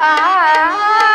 ಶಶಿರೇಖಾ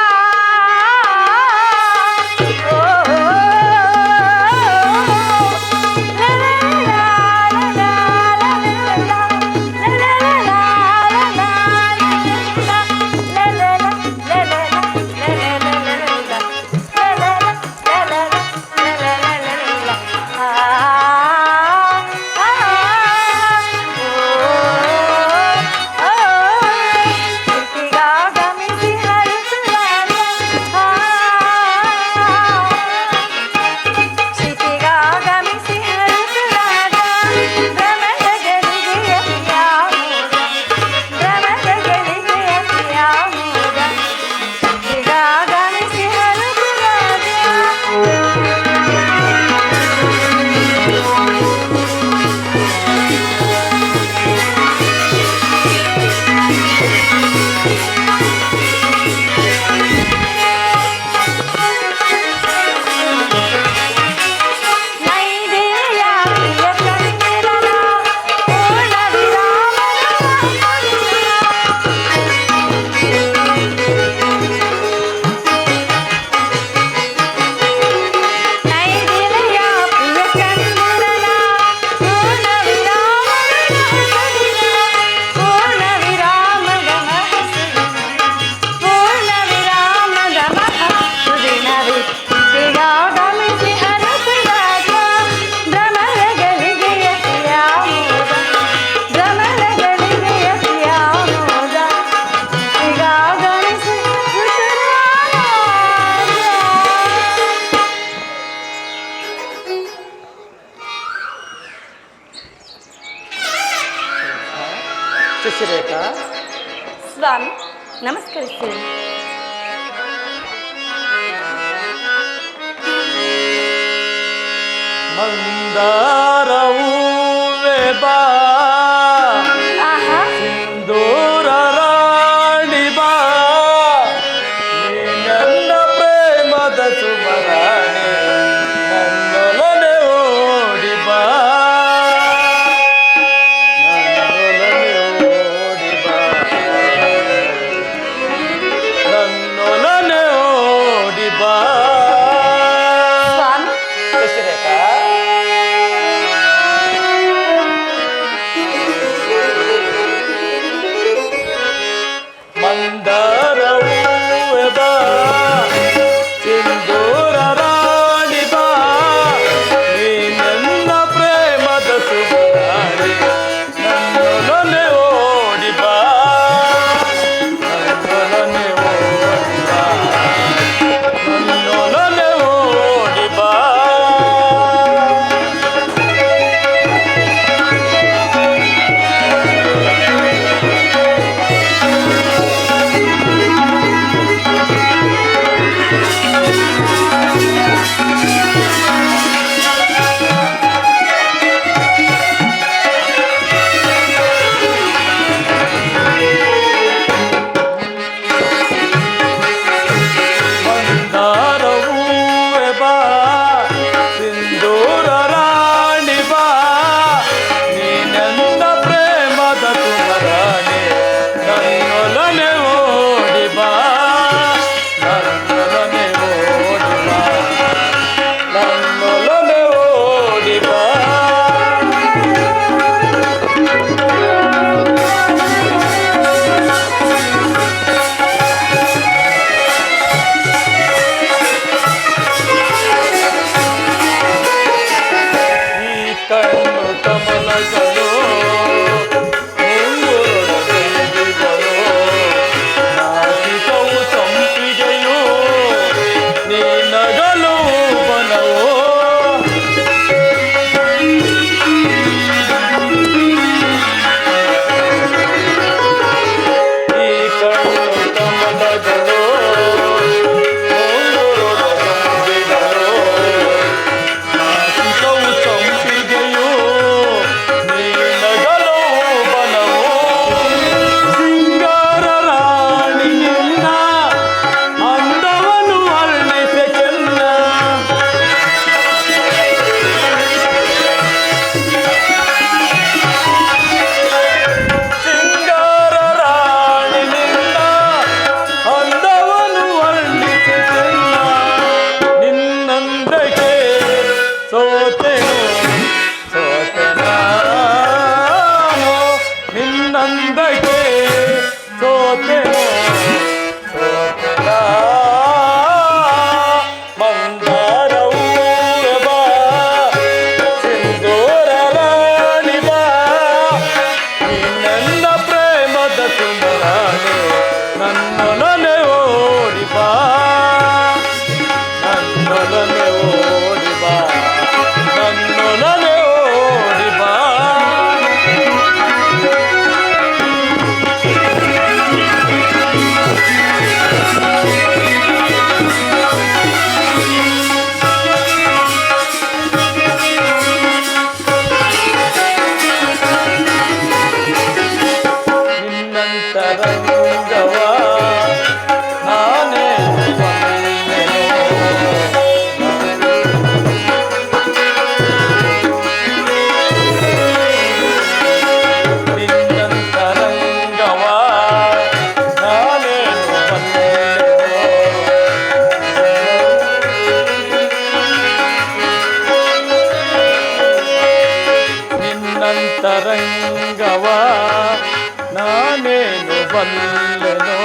నేను ಬಲ್ಲನೋ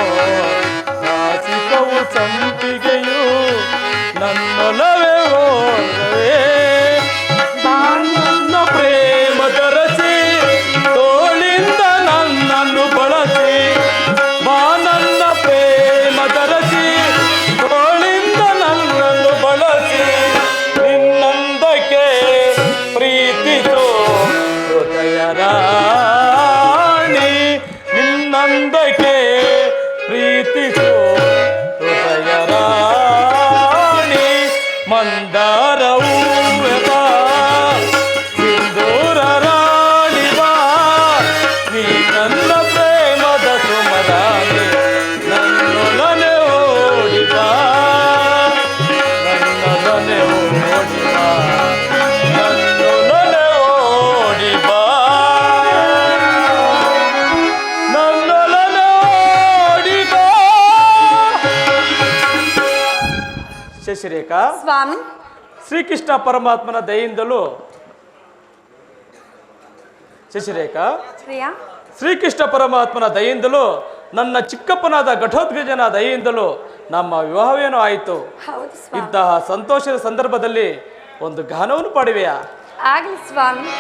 ನಾಸಿಕವು ಸಂಪಿಗೆಯು ನನ್ನೊಲ ಬೇಕಾ ಸ್ವಾಮಿ. ಶ್ರೀಕೃಷ್ಣ ಪರಮಾತ್ಮನ ದಯಿಂದಲೂ ಶಶಿರೇಖಾ. ಶ್ರೀಕೃಷ್ಣ ಪರಮಾತ್ಮನ ದಯಿಂದಲೂ ನನ್ನ ಚಿಕ್ಕಪ್ಪನಾದ ಘಟೋದ್ಗಜನ ದಯೆಯಿಂದಲೂ ನಮ್ಮ ವಿವಾಹವೇನೋ ಆಯಿತು. ಇಂತಹ ಸಂತೋಷದ ಸಂದರ್ಭದಲ್ಲಿ ಒಂದು ಗಾನವನ್ನು ಪಾಡುವೆಯಾ? ಆಗಲಿ ಸ್ವಾಮಿ.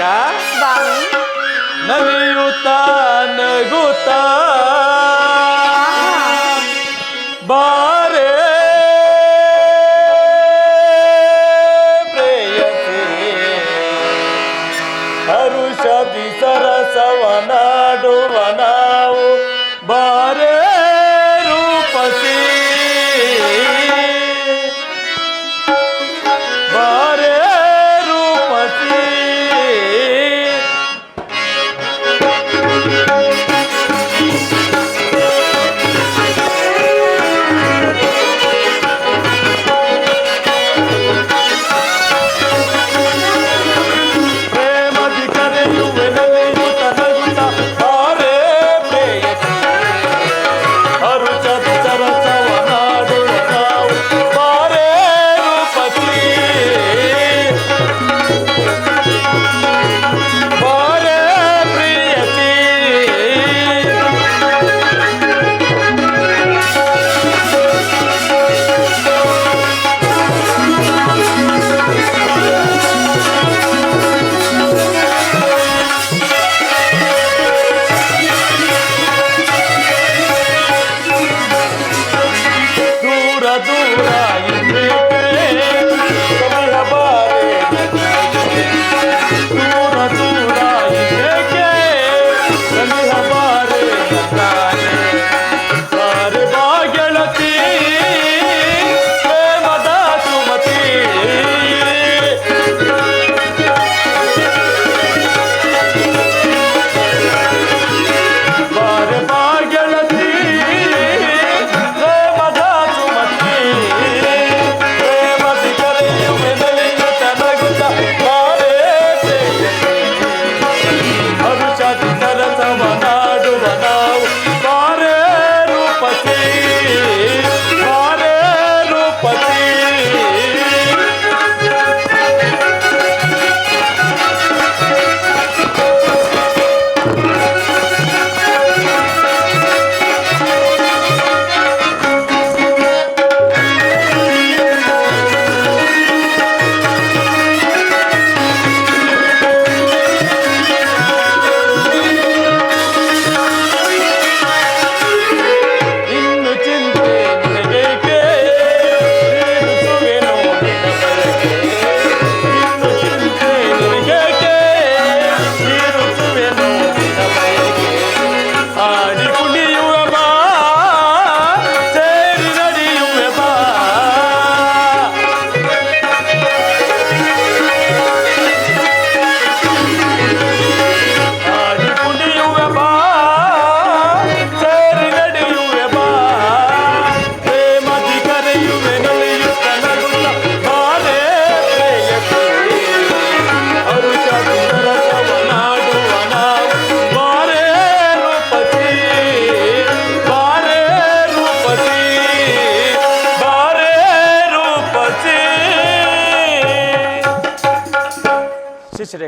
का? नवी उतान गुता Laura.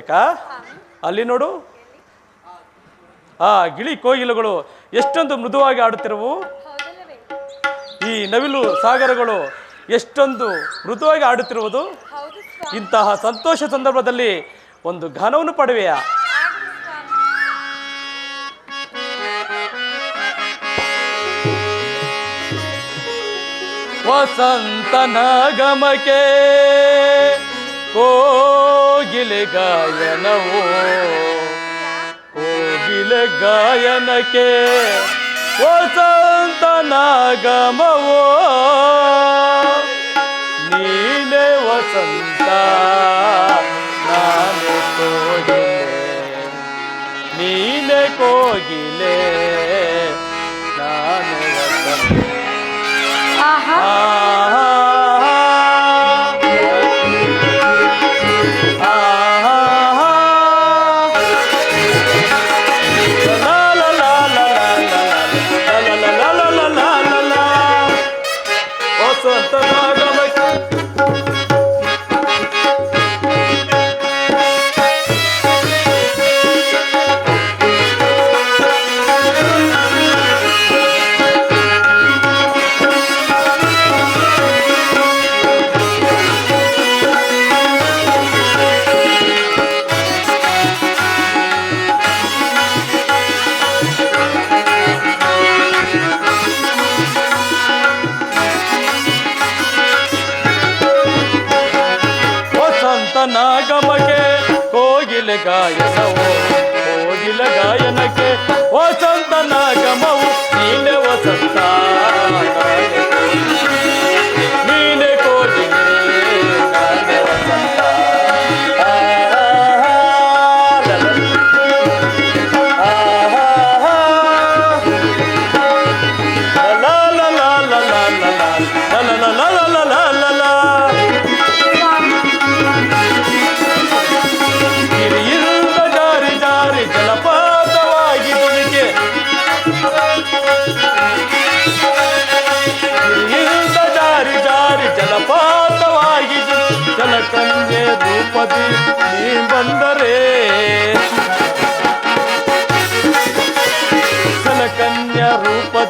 ಬೇಕಾ ಅಲ್ಲಿ ನೋಡು. ಆ, ಗಿಳಿ ಕೋಗಿಲುಗಳು ಎಷ್ಟೊಂದು ಮೃದುವಾಗಿ ಆಡುತ್ತಿರುವು? ಈ ನವಿಲು ಸಾಗರಗಳು ಎಷ್ಟೊಂದು ಮೃದುವಾಗಿ ಆಡುತ್ತಿರುವುದು? ಇಂತಹ ಸಂತೋಷ ಸಂದರ್ಭದಲ್ಲಿ ಒಂದು ಗಾನವನ್ನು ಪಡವೆಯ. ವಸಂತನಗಮಕೆ ಕೋಗಿಲೆ ಗಾಯನವು ಕೋಗಿಲೆ ಗಾಯನಕ್ಕೆ ವಸಂತನಾಗಮವೋ ನೀನೆ ವಸಂತ ನಾನು ಕೋಗಿಲೆ ನೀನೆ ಕೋಗಿಲೆ ನಾನು ವಸಂತ. ಆಹಾ. ಸತನಾಡ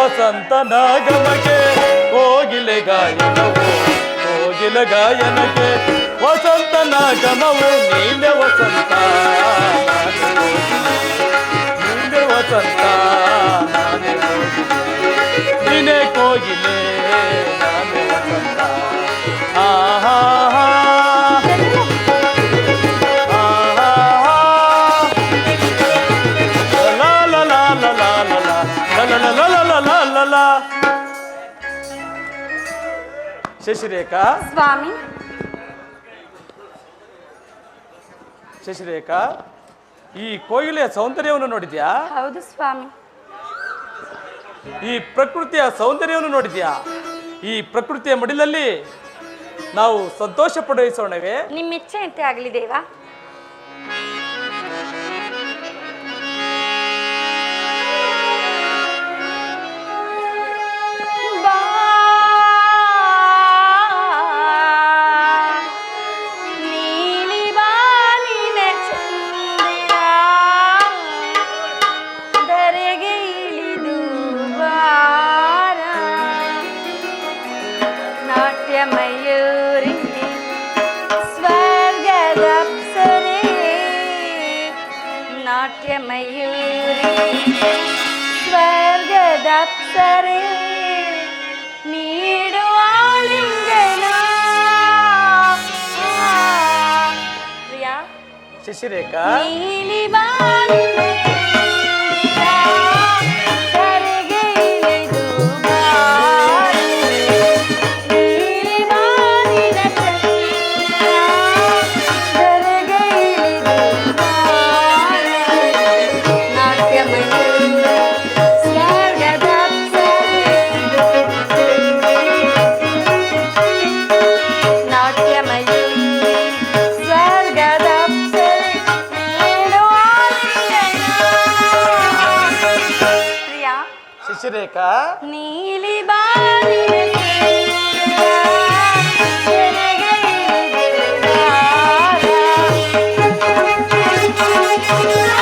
ವಸಂತ ನಾಗಮಕ್ಕೆ ಕೋಗಿಲೆ ಗಾಯನವು, ಕೋಗಿಲ ಗಾಯನಕ್ಕೆ. ವಸಂತ ನಾಗಮವು ನೀಲ ವಸಂತ. ನೀಲ ವಸಂತ. ನೀನೆ ಕೋಗಿಲೆ ನಾನೆ ವಸಂತ. ಆಹಾ ಶಶಿರೇಖಾ? ಸ್ವಾಮಿ. ಶಶಿರೇಖಾ ಈ ಕೋಯಿಲೆಯ ಸೌಂದರ್ಯವನ್ನು ನೋಡಿದ್ಯಾ? ಹೌದು ಸ್ವಾಮಿ. ಈ ಪ್ರಕೃತಿಯ ಸೌಂದರ್ಯವನ್ನು ನೋಡಿದ್ಯಾ? ಈ ಪ್ರಕೃತಿಯ ಮಡಿಲಲ್ಲಿ ನಾವು ಸಂತೋಷ ಪಡಿಸೋಣವೇ ನಿಮ್ಮ ಇಚ್ಛೆಯಂತೆ ಆಗಲಿ ದೇವಾ. शिशिरेखा oh you.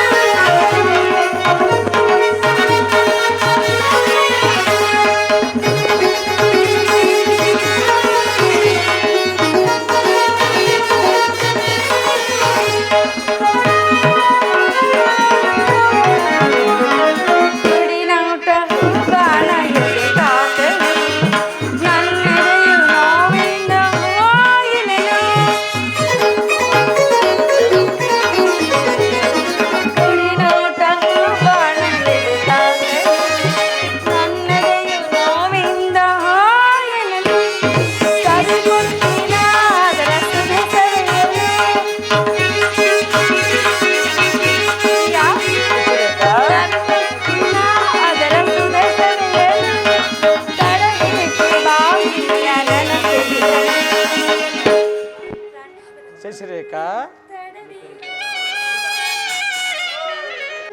ಶಶಿರೇಖಾ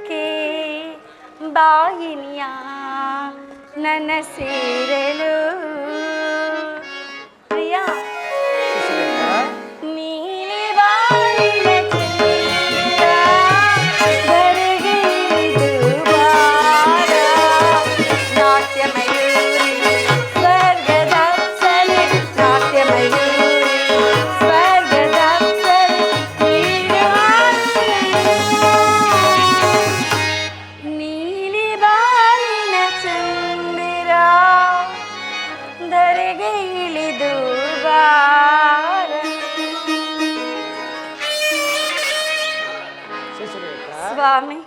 ಕೆ ಬಾಯಿನಿಯ ನನ್ನ ಸೇರಲು ಧರೆಗೆ ಇಳಿದು ಬಾರ. ಸ್ವಾಮಿ.